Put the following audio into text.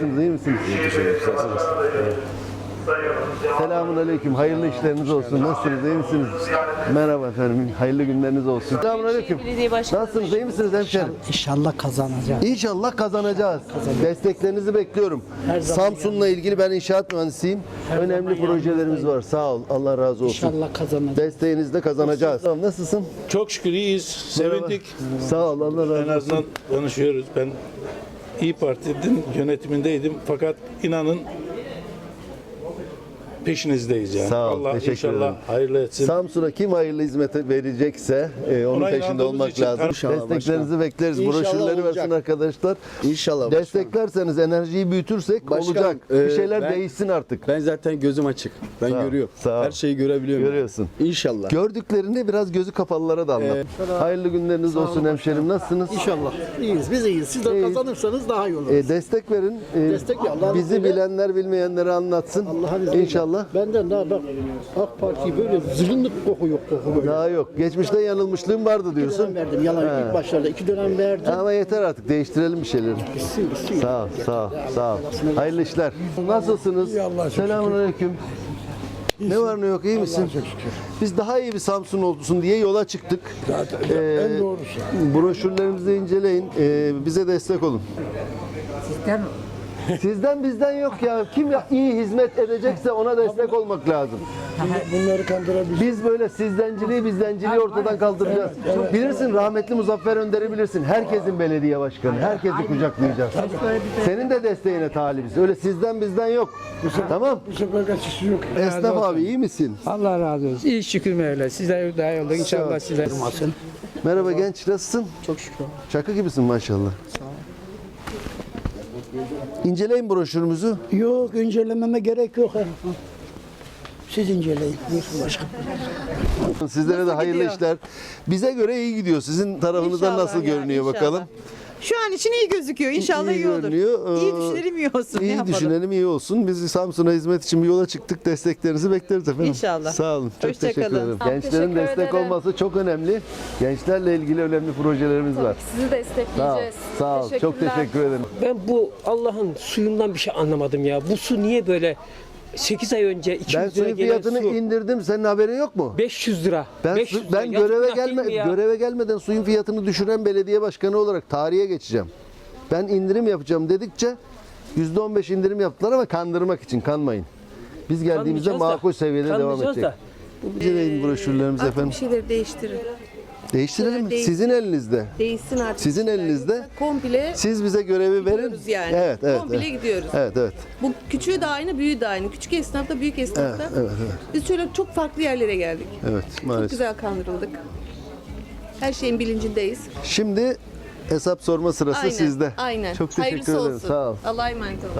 İyi misiniz? Selamun aleyküm. Hayırlı işleriniz olsun. Nasılsınız? İyi misiniz? Merhaba efendim. Hayırlı günleriniz olsun. Selamun aleyküm. Belediye başkanı. Nasılsınız? İyi misiniz hemşerim? İnşallah kazanacağız. İnşallah kazanacağız. Desteklerinizi bekliyorum. Samsun'la ilgili ben inşaat mühendisiyim. Önemli projelerimiz var. Sağ ol. Allah razı olsun. İnşallah kazanacağız. Desteğinizle kazanacağız. Tamam, Nasılsın? Çok şükür iyiyiz. Sevindik. Sağ ol. Allah razı En olsun. azından konuşuyoruz. Ben İyi Parti'nin yönetimindeydim. Fakat inanın peşinizdeyiz yani. Sağ ol, Allah teşekkür inşallah ederim. hayırlı etsin. Peşinde kim hayırlı hizmeti verecekse e, onun Ona peşinde inandığımız olmak için lazım. İnşallah Desteklerinizi bekleriz. İnşallah Broşürleri olacak. versin arkadaşlar. İnşallah. Desteklerseniz enerjiyi büyütürsek Başkanım, olacak. Bir e, şeyler ben- değişsin artık. Ben zaten gözüm açık. Ben Sağ ol, görüyorum. sağ ol. Her şeyi görebiliyorum. Görüyorsun. İnşallah. Gördüklerini biraz gözü kapalılara da anlat. Hayırlı günleriniz olsun hemşerim. Nasılsınız? İnşallah. İyiyiz. Biz iyiyiz. Siz de İyiyiz. kazanırsanız daha iyi olur. E, destek verin. E, Destek ya, Allah'ın bizi izniyle. bilenler bilmeyenlere anlatsın. Allah'ın izniyle. İnşallah. Benden daha bak AK Parti böyle zırınlık koku yok koku böyle. Daha yok. Geçmişte yanılmışlığım vardı İki diyorsun. dönem verdim. Yalan ilk başlarda iki dönem verdim. Ama yeter artık. Değiştirelim bir şeyleri. Bitsin bitsin. Sağ ol, sağ ol, sağ ol. Hayırlı işler. Nasılsınız? Selamun aleyküm. Ne var ne yok iyi misin? Biz daha iyi bir Samsun olsun diye yola çıktık. Ee, en doğrusu. Broşürlerimizi inceleyin. Ee, bize destek olun. Sizden Sizden bizden yok ya. Kim ya- iyi hizmet edecekse ona destek olmak lazım. Bunları kandırabilir. Biz böyle sizdenciliği bizdenciliği ortadan kaldıracağız. Bilirsin rahmetli Muzaffer Önder'i bilirsin. Herkesin belediye başkanı. Herkesi kucaklayacağız. Senin de desteğine talibiz. Öyle sizden bizden yok. Tamam. Bu sefer kaçışı yok. Esnaf abi iyi misin? Allah razı olsun. İyi şükür Mevla. Sizler daha iyi olun. İnşallah sizler. Merhaba genç nasılsın? Çok şükür. Çakı gibisin maşallah. İnceleyin broşürümüzü. Yok incelememe gerek yok. Siz inceleyin. Başkanım. Sizlere de hayırlı işler. Bize göre iyi gidiyor. Sizin tarafınızdan İnşallah nasıl ya, görünüyor inşallah. bakalım? Şu an için iyi gözüküyor. İnşallah İyi iyi, olur. görünüyor. İyi Ee, düşünelim iyi olsun. ne İyi yapalım? düşünelim iyi olsun. Biz Samsun'a hizmet için bir yola çıktık. Desteklerinizi bekleriz efendim. İnşallah. Sağ olun. Çok Hoşça teşekkür kalın. ederim. Tamam, Gençlerin teşekkür destek ederim. olması çok önemli. Gençlerle ilgili önemli projelerimiz var. Sizi Sağ ol. destekleyeceğiz. Sağ ol. Çok Teşekkürler. teşekkür ederim. Ben bu Allah'ın suyundan bir şey anlamadım ya. Bu su niye böyle 8 ay önce 200 Ben lira suyun gelen fiyatını su indirdim. Senin haberin yok mu? 500 lira. Ben 500 su- ben lira. Yazık göreve günah değil gelme mi ya? göreve gelmeden suyun fiyatını düşüren belediye başkanı olarak tarihe geçeceğim. Ben indirim yapacağım dedikçe %15 indirim yaptılar ama kandırmak için kanmayın. Biz geldiğimizde Kanmayacağız da. makul seviyede devam Kanmayacağız edecek. da. İnceleyin broşürlerimizi Artık efendim. bir şeyleri değiştirin. Değiştirelim mi? değiştirin. Sizin elinizde. Değişsin artık. Sizin elinizde. Komple Siz bize görevi verin. gidiyoruz yani. Evet, evet. Komple evet. gidiyoruz. Evet, evet. Bu küçüğü de aynı, büyüğü de aynı. Küçük esnafta, büyük esnafta. Evet, evet, evet. Biz şöyle çok farklı yerlere geldik. Evet, Çok maalesef. güzel kandırıldık. Her şeyin bilincindeyiz. Şimdi hesap sorma sırası Aynen. sizde. Aynen. Çok teşekkür Hayırlısı ederim. olsun. Sağ ol. Allah'a emanet olun.